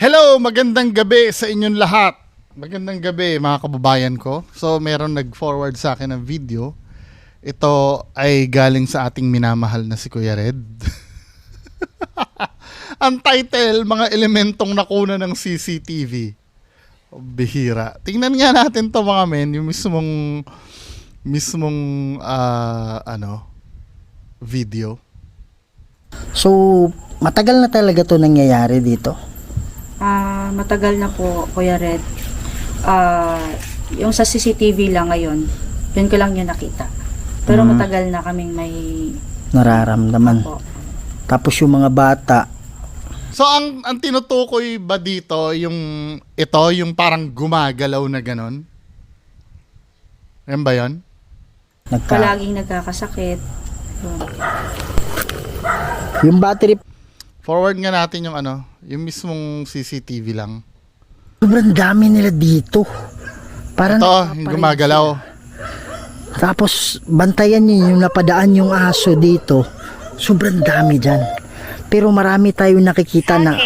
Hello, magandang gabi sa inyong lahat. Magandang gabi mga kababayan ko. So, meron nag-forward sa akin ng video. Ito ay galing sa ating minamahal na si Kuya Red. Ang title, mga elementong nakuna ng CCTV. Bihira. Tingnan nga natin to mga men, yung mismong mismong ah, ano video. So, matagal na talaga to nangyayari dito. Ah, matagal na po, Kuya Red. Ah, yung sa CCTV lang ngayon, yun ko lang yung nakita. Pero Mm. matagal na kaming may Nararamdaman. po. Tapos yung mga bata, So ang ang tinutukoy ba dito yung ito yung parang gumagalaw na ganon? Yan ba 'yon? nagka, Palaging nagkakasakit. Yun. yung battery, Forward nga natin yung ano, yung mismong CCTV lang. sobrang dami nila dito. Parang, Ito, yung gumagalaw. tapos bantayan niyo yung napadaan yung aso dito. Sobrang dami dyan. Pero marami tayo nakikita na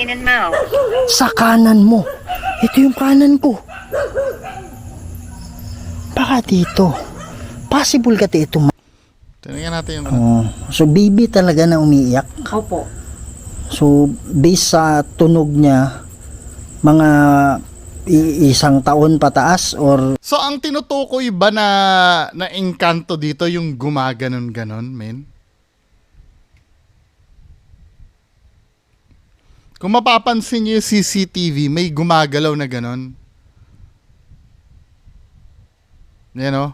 sa kanan mo. Ito yung kanan ko. Baka dito. Possible ka ito. Tingnan natin yung. Oh, so baby talaga na umiiyak. Opo. So, based sa tunog niya, mga isang taon pataas or So ang tinutukoy ba na na engkanto dito yung gumaganon ganon, men? Kung mapapansin niyo yung CCTV, may gumagalaw na ganon. Yan o.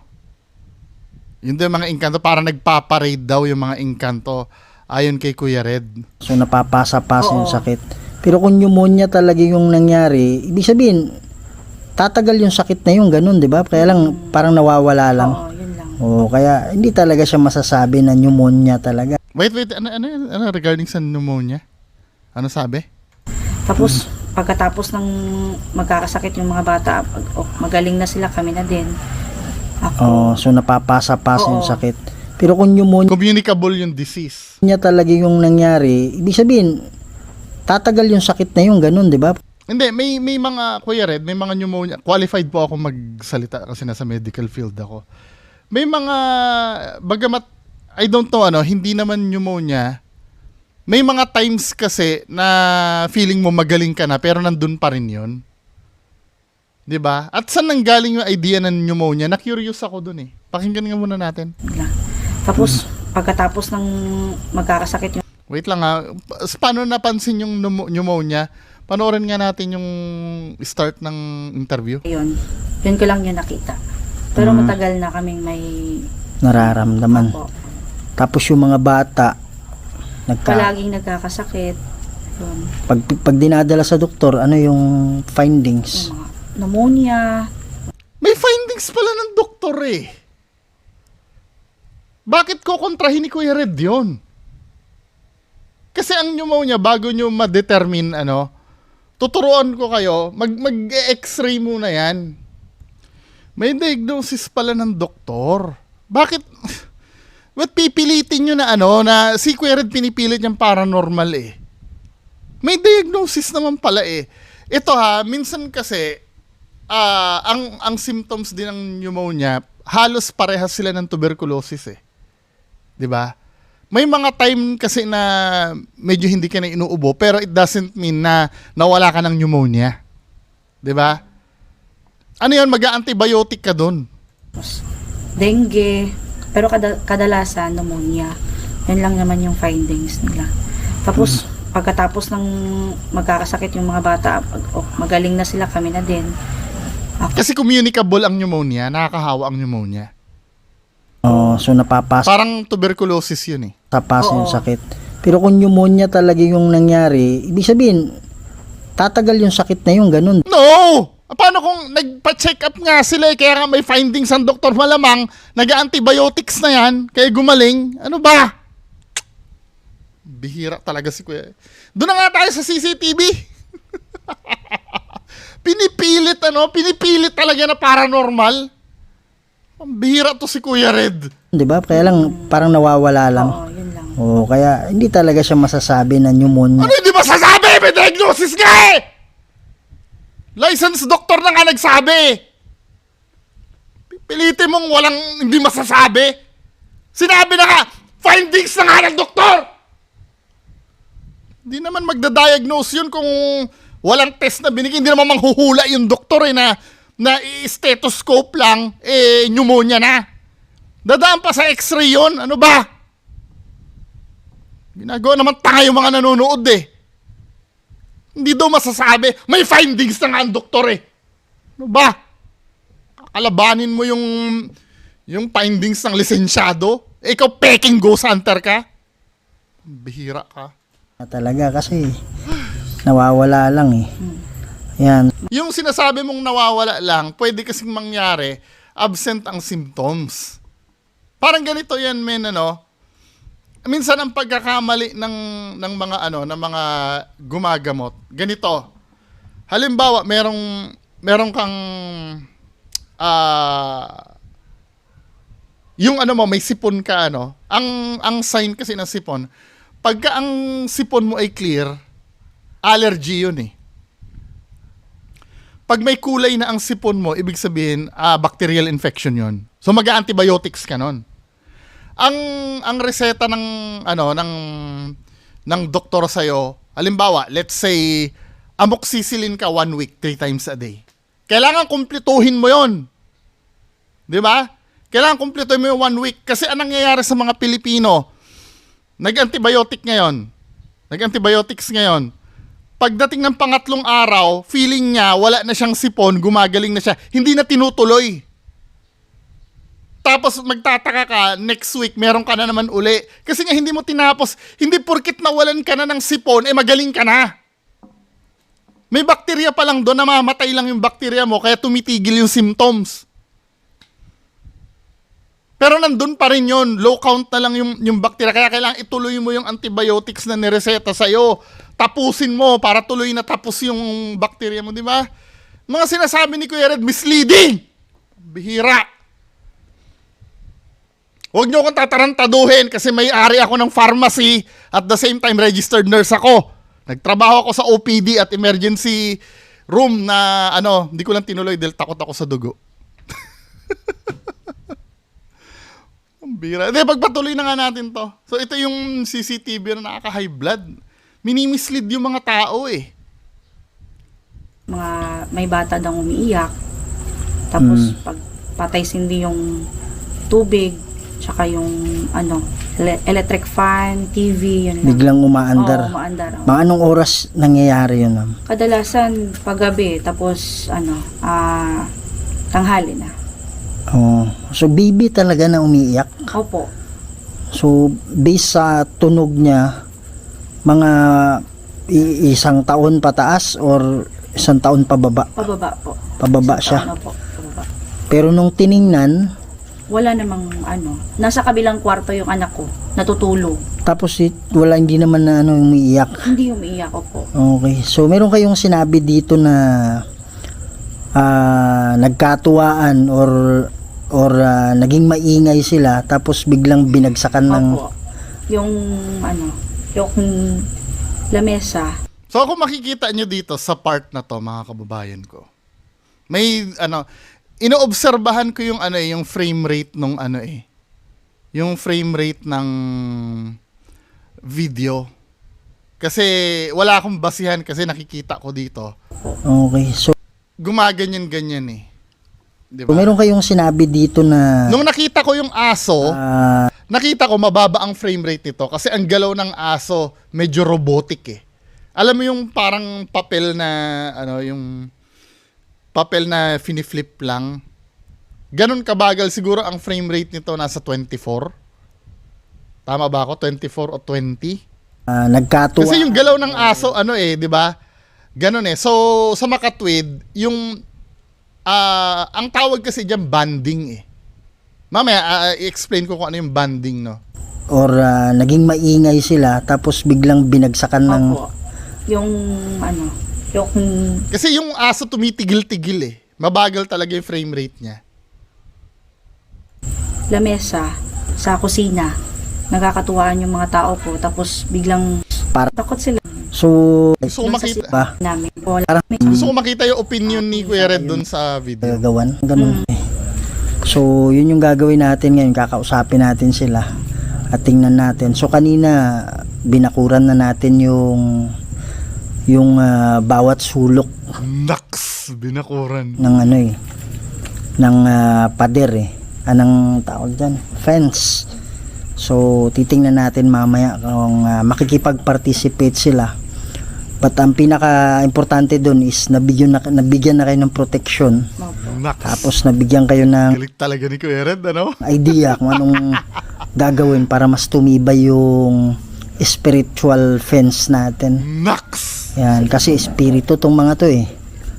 Yun daw yung mga engkanto, parang nagpaparade daw yung mga engkanto ayon kay Kuya Red. so napapasa-pasa yung sakit. Pero kung pneumonia talaga yung nangyari, ibig sabihin, tatagal yung sakit na yung ganun, di ba? Kaya lang, parang nawawala lang. Oo, yun lang. Oo, kaya hindi talaga siya masasabi na pneumonia talaga. Wait, wait, ano, ano, ano regarding sa pneumonia? Ano sabi? Tapos, pagkatapos ng magkakasakit yung mga bata, pag, oh, magaling na sila, kami na din. Ako, Oo, so napapasa-pasa yung Oo. sakit. Pero kung pneumonia Communicable yung disease. talaga yung nangyari, ibig sabihin, tatagal yung sakit na yung ganun, di ba? Hindi, may may mga Kuya Red, may mga pneumonia. Qualified po ako magsalita kasi nasa medical field ako. May mga bagamat I don't know ano, hindi naman pneumonia. May mga times kasi na feeling mo magaling ka na pero nandun pa rin 'yon. 'Di ba? At saan nanggaling yung idea ng pneumonia? Na-curious ako dun eh. Pakinggan nga muna natin. Tapos, pagkatapos ng magkakasakit yung Wait lang ha. Pa- Paano napansin yung pneumo- pneumonia? Panoorin nga natin yung start ng interview. yun, yun ko lang yung nakita. Pero Mm. matagal na kaming may Nararamdaman. po. Tapos yung mga bata, nagka, Palaging nagkakasakit. Yun. pag, pag dinadala sa doktor, ano yung findings? Yung mga pneumonia. May findings pala ng doktor eh. Bakit ko kontrahin ni Kuya Red yun? Kasi ang pneumonia, bago nyo ma-determine, ano, tuturuan ko kayo, mag, mag-x-ray muna yan. May diagnosis pala ng doktor. Bakit? Ba't pipilitin nyo na ano, na si Kuya Red pinipilit niyang paranormal eh. May diagnosis naman pala eh. Ito ha, minsan kasi, ah ang ang symptoms din ng pneumonia, halos parehas sila ng tuberculosis eh. 'Di ba? May mga time kasi na medyo hindi ka na inuubo pero it doesn't mean na nawala ka ng pneumonia. 'Di ba? Ano 'yon, mag-antibiotic ka doon. Dengue. Pero kada, kadalasan, pneumonia. Yan lang naman yung findings nila. Tapos, pagkatapos ng magkakasakit yung mga bata, pag, oh, magaling na sila, kami na din. Ako, Kasi communicable ang pneumonia, nakakahawa ang pneumonia. Oh, so napapasa Parang tuberculosis 'yun eh. pasa yung Oo. sakit. Pero kung pneumonia talaga yung nangyari, ibig sabihin, tatagal yung sakit na yung ganun. No! Paano kung nagpa-check up nga sila eh, kaya nga may findings ang doktor malamang, nag-antibiotics na yan, kaya gumaling, ano ba? Bihira talaga si Kuya. Doon na nga tayo sa CCTV. pinipilit ano, pinipilit talaga na paranormal. Ang bihira to si Kuya Red. 'Di ba? Kaya lang parang nawawala lang. oo, yun lang. Oo, kaya hindi talaga siya masasabi na pneumonia. Ano hindi masasabi? May diagnosis nga eh! Licensed doctor na nga nagsabi. Pilitin mong walang hindi masasabi. Sinabi na nga, findings na nga ng doktor. Hindi naman magda-diagnose yun kung walang test na binigay. Hindi naman manghuhula yung doktor eh na, na i-stethoscope lang, eh, pneumonia na. Dadaan pa sa x-ray yun. Ano ba? Ginagawa naman yung mga nanonood eh. Hindi daw masasabi. May findings na nga ang doktor eh. Ano ba? Kakalabanin mo yung yung findings ng lisensyado? Eh, ikaw peking ghost hunter ka? Bihira ka. Talaga kasi nawawala lang eh. Yan. Yung sinasabi mong nawawala lang, pwede kasing mangyari, absent ang symptoms. Parang ganito yan, men, ano? Minsan ang pagkakamali ng, ng mga, ano, ng mga gumagamot, ganito. Halimbawa, merong, merong kang, ah, yung ano mo, may sipon ka, ano, ang, ang sign kasi ng sipon, pagka ang sipon mo ay clear, allergy yun eh pag may kulay na ang sipon mo, ibig sabihin, ah, bacterial infection yon. So mag-antibiotics ka nun. Ang ang reseta ng ano ng ng doktor sa halimbawa, let's say amoxicillin ka one week, three times a day. Kailangan kumpletuhin mo 'yon. 'Di ba? Kailangan kumpletuhin mo yung one week kasi anong nangyayari sa mga Pilipino? Nag-antibiotic ngayon. Nag-antibiotics ngayon pagdating ng pangatlong araw, feeling niya wala na siyang sipon, gumagaling na siya. Hindi na tinutuloy. Tapos magtataka ka, next week meron ka na naman uli. Kasi nga hindi mo tinapos, hindi porkit nawalan ka na ng sipon, eh magaling ka na. May bakterya pa lang doon, namamatay lang yung bakterya mo, kaya tumitigil yung symptoms. Pero nandun pa rin yun, low count na lang yung, yung bakterya, kaya kailangan ituloy mo yung antibiotics na nireseta sa'yo. Tapusin mo para tuloy na tapos yung bakterya mo, di ba? Mga sinasabi ni Kuya Red, misleading! Bihira! Huwag niyo akong tatarantaduhin kasi may ari ako ng pharmacy at the same time registered nurse ako. Nagtrabaho ako sa OPD at emergency room na ano, hindi ko lang tinuloy dahil takot ako sa dugo. Ang bira. Hindi, pagpatuloy na nga natin to. So, ito yung CCTV na nakaka-high blood. Minimislead yung mga tao eh. Mga may bata daw umiiyak. Tapos pag patay sindi yung tubig, tsaka yung ano, ele- electric fan, TV, yun lang. Biglang Oo, umaandar. umaandar. oo. Mga anong oras nangyayari yun, ma'am? Kadalasan paggabi, tapos ano, ah, tanghali na. Oh, so baby talaga na umiiyak. Opo. So based sa tunog niya, mga isang taon pataas or isang taon pababa. Pababa po. Pababa Isang siya. taon na po, pababa. Pero nung tiningnan, Wala namang ano, nasa kabilang kwarto yung anak ko, natutulog. tapos it, wala hindi naman na ano umiiyak. Hindi umiiyak ko po. Okay. So meron kayong sinabi dito na ah, nagkatuwaan or or ah, naging maingay sila tapos biglang binagsakan ng Opo. Yung ano, yung lamesa, So kung makikita nyo dito sa part na to mga kababayan ko, may ano, inoobserbahan ko yung ano eh, yung frame rate nung ano eh. Yung frame rate ng video. Kasi wala akong basihan kasi nakikita ko dito. Okay. So Gumaganyan-ganyan eh. Di kung ba? meron kayong sinabi dito na Nung nakita ko yung aso, ah, nakita ko mababa ang frame rate nito kasi ang galaw ng aso medyo robotic eh. Alam mo yung parang papel na ano yung papel na finiflip lang. Ganon kabagal siguro ang frame rate nito nasa 24. Tama ba ako? 24 o 20? ah, nagkatuwa Kasi yung galaw ng aso ano eh, 'di ba? Ganon eh. So sa makatwid, yung ah ang tawag kasi diyan banding eh. Mamaya ah, i-explain ko kung ano yung banding no. or ah, naging maingay sila tapos biglang binagsakan ng opo. Yung ano, yung Kasi yung aso tumitigil-tigil eh. Mabagal talaga yung frame rate niya. lamesa sa kusina. Nagkakatuwaan yung mga tao po, tapos biglang Par- takot sila. So, Gusto ko makita, ba? namin. Parang gusto ko makita yung opinion ni Kuya Red dun sa video. gagawan. Ganun eh. So, yun yung gagawin natin ngayon. Kakausapin natin sila. At tingnan natin. So, kanina, binakuran na natin yung yung ah, bawat sulok Naks, binakuran. ng ano eh ng ah, pader eh anong tawag dyan fence so titingnan natin mamaya kung ah, makikipag-participate sila but ang pinaka importante doon is nabigyan na, nabigyan na kayo ng protection Naks. tapos nabigyan kayo ng Galit talaga ni Kuya Red, ano? idea kung anong gagawin para mas tumibay yung spiritual fence natin Naks. yan kasi espiritu tong mga to eh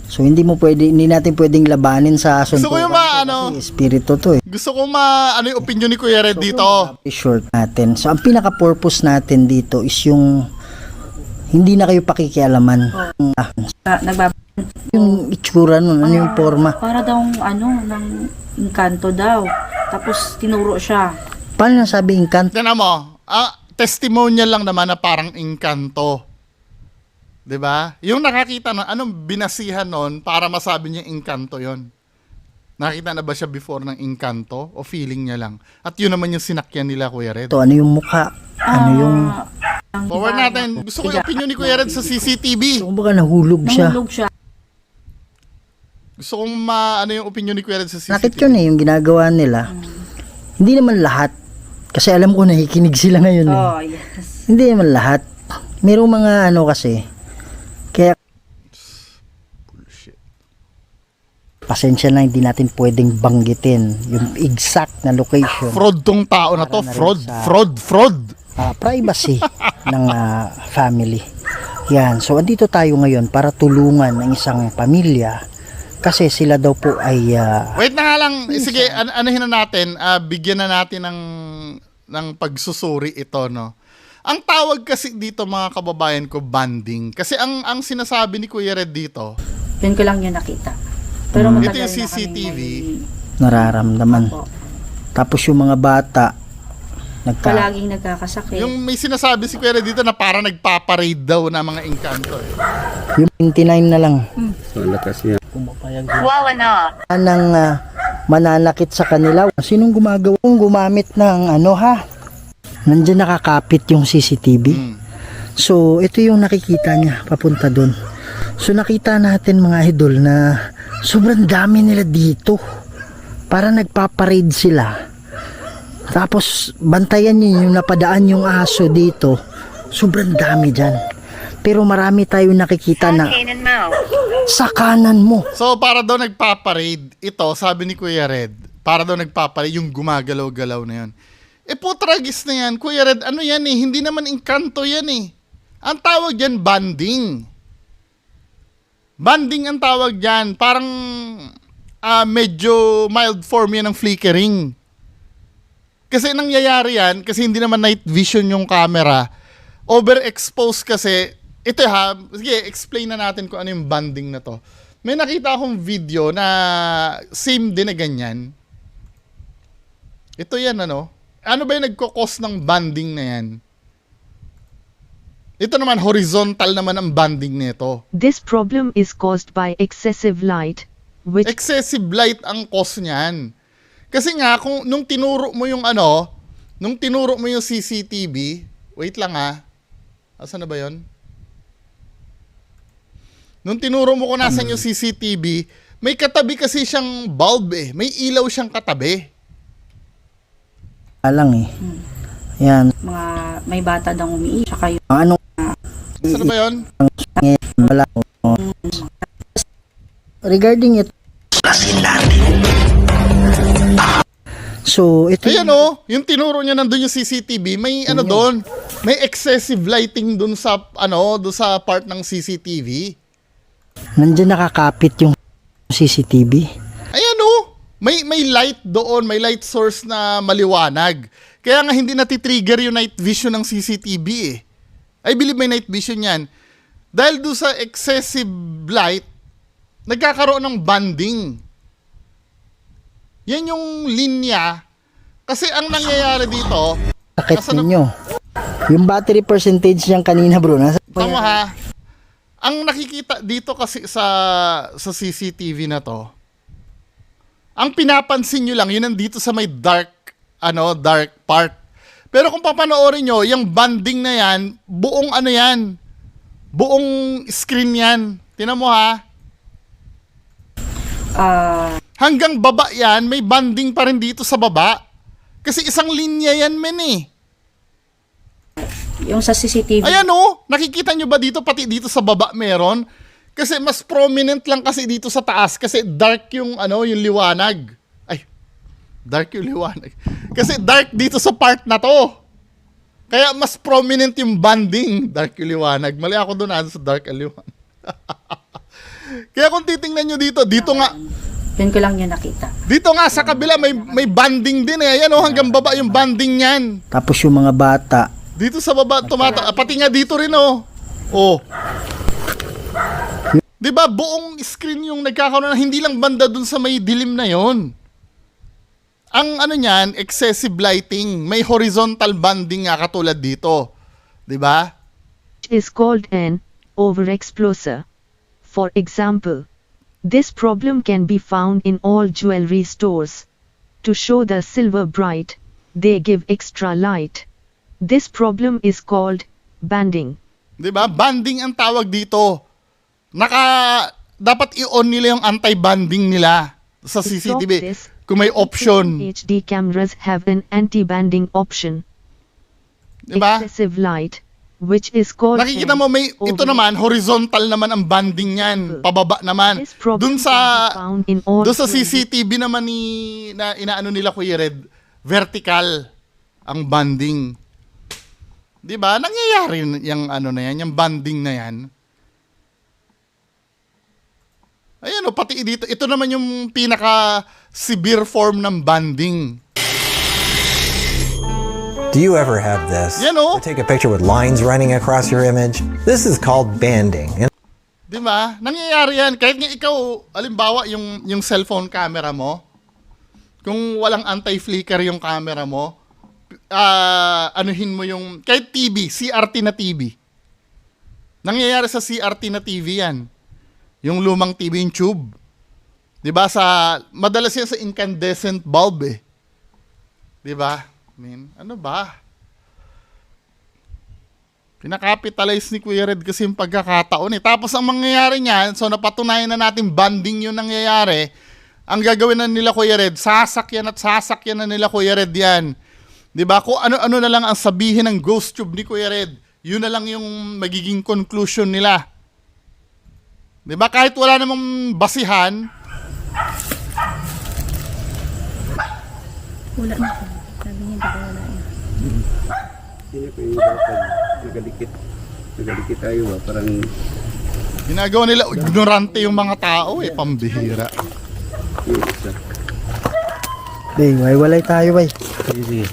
so hindi mo pwede hindi natin pwedeng labanin sa Gusto ko yung suntukan ma, to ano, kasi espiritu to eh gusto ko ma, ano yung opinion ni Kuya Red dito. short natin. So, ang pinaka-purpose natin dito is yung hindi na kayo pakikialaman. Ah, na, nagbab yung itsura nun, ano yung forma. para daw ano ng inkanto daw. Tapos tinuro siya. Paano nasabi inkanto? Tignan mo, ah, testimonial lang naman na parang inkanto. 'Di ba? Yung nakakita nun, anong binasihan nun para masabi niya inkanto yon? Nakita na ba siya before ng inkanto o feeling niya lang? At yun naman yung sinakyan nila Kuya Red. Ito, ano yung mukha? Ano yung... Ah, Forward natin. Gusto ko yung opinion ni Kuya Red sa CCTV. Kung baka nahulog siya. Nahulog siya. Gusto kong ma, ano yung opinion ni Kuya Red sa Nakit CCTV. yun eh, yung ginagawa nila. Hindi naman lahat. Kasi alam ko nakikinig sila ngayon eh. Oh, yes. Hindi naman lahat. Merong mga ano kasi. Kaya Bullshit. pasensya na hindi natin pwedeng banggitin yung exact na location. Fraud tong tao na to. Fraud. Fraud. Fraud. Ah, privacy ng ah, family. Yan. So, andito tayo ngayon para tulungan ng isang pamilya kasi sila daw po ay ah, Wait na nga lang. Eh, Sige, an- anahin na natin. ah, bigyan na natin ng, ng pagsusuri ito, no? Ang tawag kasi dito mga kababayan ko, banding. Kasi ang ang sinasabi ni Kuya Red dito, Yun ko lang yun nakita. Pero Hmm. Ito yung na kami CCTV. may- nararamdaman. Opo. Tapos yung mga bata nagka Palaging nagkakasakit. yung may sinasabi si Kuya dito na para nagpaparade daw na mga engkanto. Eh. yung 29 na lang Wala na. nang ah, mananakit sa kanila. Sinong gumagawa? Kung gumamit ng ano ha? Nandiyan nakakapit yung CCTV. Hmm. So, ito yung nakikita niya papunta doon. So, nakita natin mga idol na sobrang dami nila dito. Para nagpaparade sila. Tapos, bantayan niyo yung napadaan yung aso dito. Sobrang dami dyan. Pero marami tayo nakikita na sa kanan mo. So, para daw nagpaparade, ito, sabi ni Kuya Red, para daw nagpaparade, yung gumagalaw-galaw na yun. Eh, putragis na yan. Kuya Red, ano yan eh? Hindi naman engkanto yan eh. Ang tawag dyan, banding. Banding ang tawag dyan. Parang ah, medyo mild form yan ng flickering. Kasi nangyayari yan, kasi hindi naman night vision yung camera, overexposed kasi, ito ha, sige, explain na natin kung ano yung banding na to. May nakita akong video na same din na ganyan. Ito yan ano. Ano ba yung nagkakos ng banding na yan? Ito naman, horizontal naman ang banding nito. This problem is caused by excessive light, which excessive light ang cause niyan. Kasi nga, kung nung tinuro mo yung ano, nung tinuro mo yung CCTV, wait lang ha. Asan na ba yon? Nung tinuro mo kung nasan yung CCTV, may katabi kasi siyang bulb eh. May ilaw siyang katabi. lang eh. Yan. mga may bata daw umiiyak. Tsaka yung Anong Asan na ba yon? wala. Regarding it. So, ito Ayan oh, yung tinuro niya nandun yung CCTV, may ano doon, may excessive lighting doon sa ano, doon sa part ng CCTV. nandiyan nakakapit yung CCTV. Ayan oh, may may light doon, may light source na maliwanag. Kaya nga hindi natitrigger yung night vision ng CCTV eh. I believe may night vision yan. Dahil doon sa excessive light, nagkakaroon ng banding. Yan yung linya. Kasi ang nangyayari dito, Sakit Nasaan na- ninyo. Yung battery percentage niyang kanina bro, nasa Tama ha. Ang nakikita dito kasi sa sa CCTV na to, ang pinapansin nyo lang, yun nandito sa may dark, ano, dark part. Pero kung papanoorin nyo, yung banding na yan, buong ano yan, buong screen yan. Tinan mo ha, Ah, hanggang baba yan, may banding pa rin dito sa baba. Kasi isang linya yan, men eh. yung sa CCTV, Ayan oh, nakikita nyo ba dito pati dito sa baba meron? Kasi mas prominent lang kasi dito sa taas kasi dark yung ano, yung liwanag. Ay, dark yung liwanag. Kasi dark dito sa part na to. Kaya mas prominent yung banding, dark yung liwanag. Mali ako doon ano, sa dark ang liwanag. Kaya kung titingnan nyo dito, dito nga, yun ko lang yung nakita. dito nga sa kabila may may banding din eh. Ayan oh, hanggang baba yung banding niyan. Tapos yung mga bata, Dito sa baba, tumata, ah, pati nga dito rin oh. Oh. 'Di ba buong screen yung nagkakaroon na hindi lang banda dun sa may dilim na 'yon. Ang ano niyan, excessive lighting, may horizontal banding nga katulad dito. 'Di ba? is called an overexposure. For example, this problem can be found in all jewelry stores. To show the silver bright, they give extra light. This problem is called banding. 'Di ba? Banding ang tawag dito. Naka dapat i-on nila yung anti-banding nila sa CCTV. Kung may option, HD cameras have an anti-banding option. 'di ba? Excessive light, which is called Nakikita mo may ito over- naman horizontal naman ang banding niyan, pababa naman. Can sa dun sa CCTV naman ni na inaano nila Kuya Red, vertical ang banding. 'Di ba? Nangyayari yung ano na yan, yung banding na yan. Ayan o, pati dito, ito naman yung pinaka severe form ng banding. Do you ever have this? You know. Or take a picture with lines running across your image? This is called banding. And 'Di ba? Nangyayari 'yan kahit nga ikaw, alimbawa yung yung cellphone camera mo, kung walang anti-flicker yung camera mo, ah anuhin mo yung kahit TV, CRT na TV. Nangyayari sa CRT na TV 'yan. Yung lumang TV yung tube. 'Di ba sa madalas yan sa incandescent bulb eh. 'Di ba? Min, ano ba? Pinakapitalize ni Kuya Red kasi yung pagkakataon eh. Tapos ang mangyayari niyan, so napatunayan na natin banding yung nangyayari. Ang gagawin na nila Kuya Red, sasakyan at sasakyan na nila Kuya Red yan. 'Di ba? Kung ano-ano na lang ang sabihin ng ghost tube ni Kuya Red, yun na lang yung magiging conclusion nila. 'Di ba? Kahit wala namang basihan, Wala na. Ba wala na. Sino ko yung dapat nagalikit. Nagalikit tayo ba? Parang ginagawa nila ignorante yung mga tao eh, pambihira. yung isa. Bay, walay tayo, bay. Sige, sige.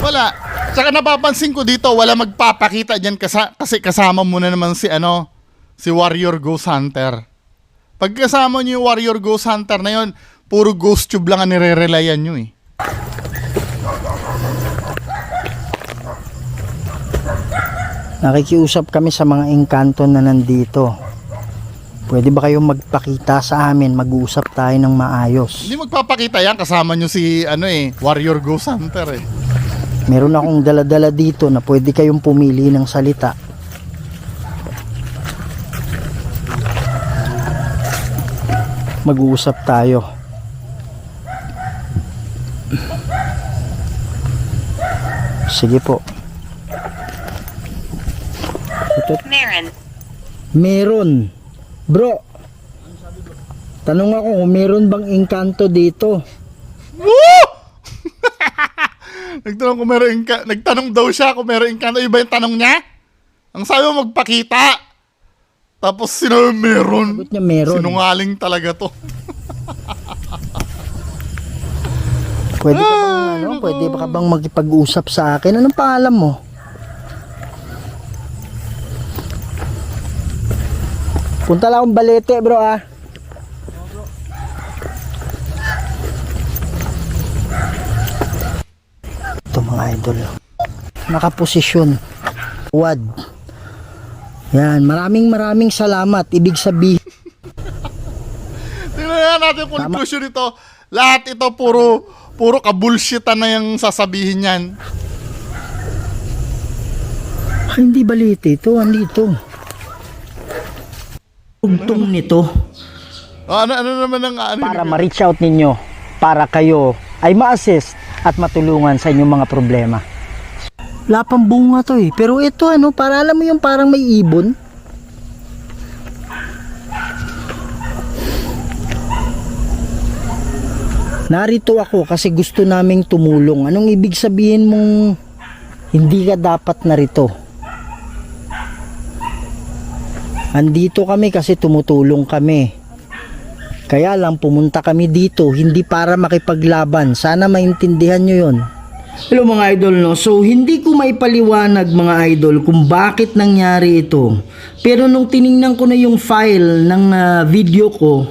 Wala. Tsaka napapansin ko dito, wala magpapakita dyan kasa- kasi kasama mo na naman si ano, si Warrior Ghost Hunter. Pag kasama nyo yung Warrior Ghost Hunter na yun, puro ghost tube lang ang nire-relayan nyo eh. Nakikiusap kami sa mga engkanto na nandito. Pwede ba kayong magpakita sa amin, mag-uusap tayo ng maayos. Hindi magpapakita yan, kasama nyo si ano eh, Warrior Ghost Hunter eh. Meron akong daladala dito na pwede kayong pumili ng salita. Mag-uusap tayo. Sige po. Ito, Marin. meron. Bro, tanong ako kung meron bang engkanto dito? Woo! Nagtanong kung meron inka, nagtanong daw siya kung meron inkanto. Iba yung tanong niya? Ang sabi mo magpakita. Tapos sinabi meron. Sagot niya meron. Sinungaling talaga to. Pwede ka bang, ano, pwede ba ka bang magpag-usap sa akin? Anong pangalan mo? Punta lang akong balete, bro, ah. Ito mga idol. Nakaposisyon. Wad. Yan, maraming maraming salamat. Ibig sabihin, Tingnan natin yung conclusion nito. Lahat ito puro puro kabulshitan na yung sasabihin niyan. ay, hindi balita ito, andito. Tugtong nito Oh, ano, ano naman ang ano para ma-reach out ninyo para kayo ay ma-assist at matulungan sa inyong mga problema. Wala pang bunga to eh. Pero ito ano, para alam mo yung parang may ibon. Narito ako kasi gusto naming tumulong. Anong ibig sabihin mong hindi ka dapat narito? Andito kami kasi tumutulong kami. Kaya lang pumunta kami dito hindi para makipaglaban. Sana maintindihan nyo yon. Hello mga idol no. So hindi ko maipaliwanag mga idol kung bakit nangyari ito. Pero nung tiningnan ko na yung file ng ah, video ko,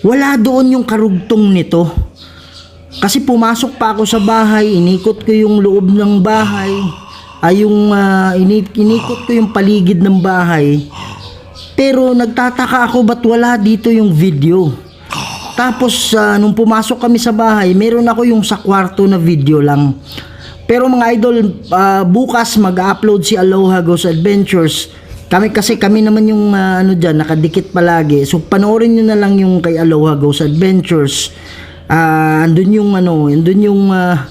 wala doon yung karugtong nito. Kasi pumasok pa ako sa bahay, inikot ko yung loob ng bahay, ay yung ini- inikot ko yung paligid ng bahay. Pero nagtataka ako ba't wala dito yung video. Tapos ah, nung pumasok kami sa bahay, meron ako yung sa kwarto na video lang. Pero mga idol, ah, bukas mag-upload si Aloha Goes Adventures. Kami kasi kami naman yung ah, ano diyan, nakadikit palagi. So panoorin niyo na lang yung kay Aloha Goes Adventures. Ah, andun yung ano, andun yung ah,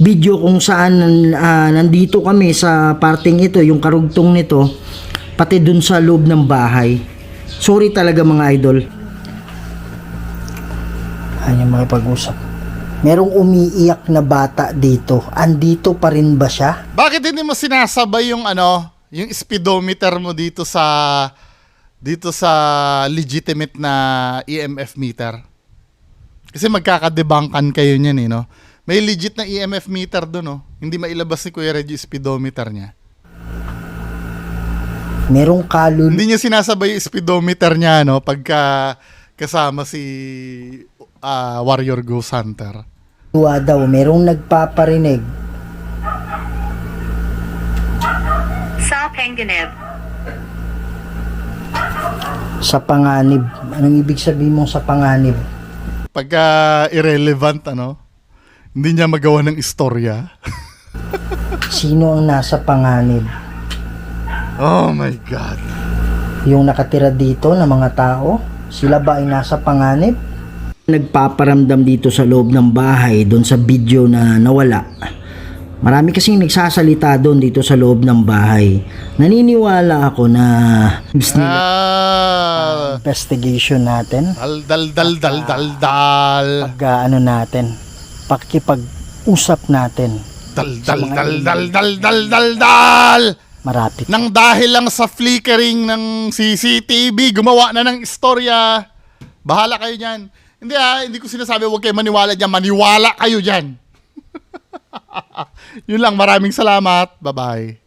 video kung saan ah, nandito kami sa parting ito, yung karugtong nito pati dun sa loob ng bahay. Sorry talaga mga idol. Ayaw makipag-usap. Merong umiiyak na bata dito. Andito pa rin ba siya? Bakit hindi mo sinasabay yung ano, yung speedometer mo dito sa dito sa legitimate na EMF meter? Kasi magkakadebangkan kayo niyan eh, no? May legit na EMF meter doon, no? Hindi mailabas ni Kuya Reggie yung speedometer niya. Merong kaluluwa Hindi niya sinasabay yung speedometer niya, no? Pagka kasama si ah, Warrior Ghost Hunter. daw. Merong nagpaparinig. Sa Panganib. Sa panganib. Anong ibig sabihin mong sa panganib? Pagka irrelevant, ano? Hindi niya magawa ng istorya. Sino ang nasa panganib? Oh my God. Yung nakatira dito ng mga tao, sila ba ay nasa panganib? Nagpaparamdam dito sa loob ng bahay doon sa video na nawala. Marami kasing nagsasalita doon dito sa loob ng bahay. Naniniwala ako na nila, ah. investigation natin. Dal dal dal dal dal dal. Pag uh, ano natin, pakikipag-usap natin. Dal dal dal dal dal dal dal dal marapit nang dahil lang sa flickering ng CCTV gumawa na ng istorya. Bahala kayo diyan hindi ah hindi ko sinasabi huwag kayo maniwala diyan maniwala kayo diyan yun lang maraming salamat. Bye bye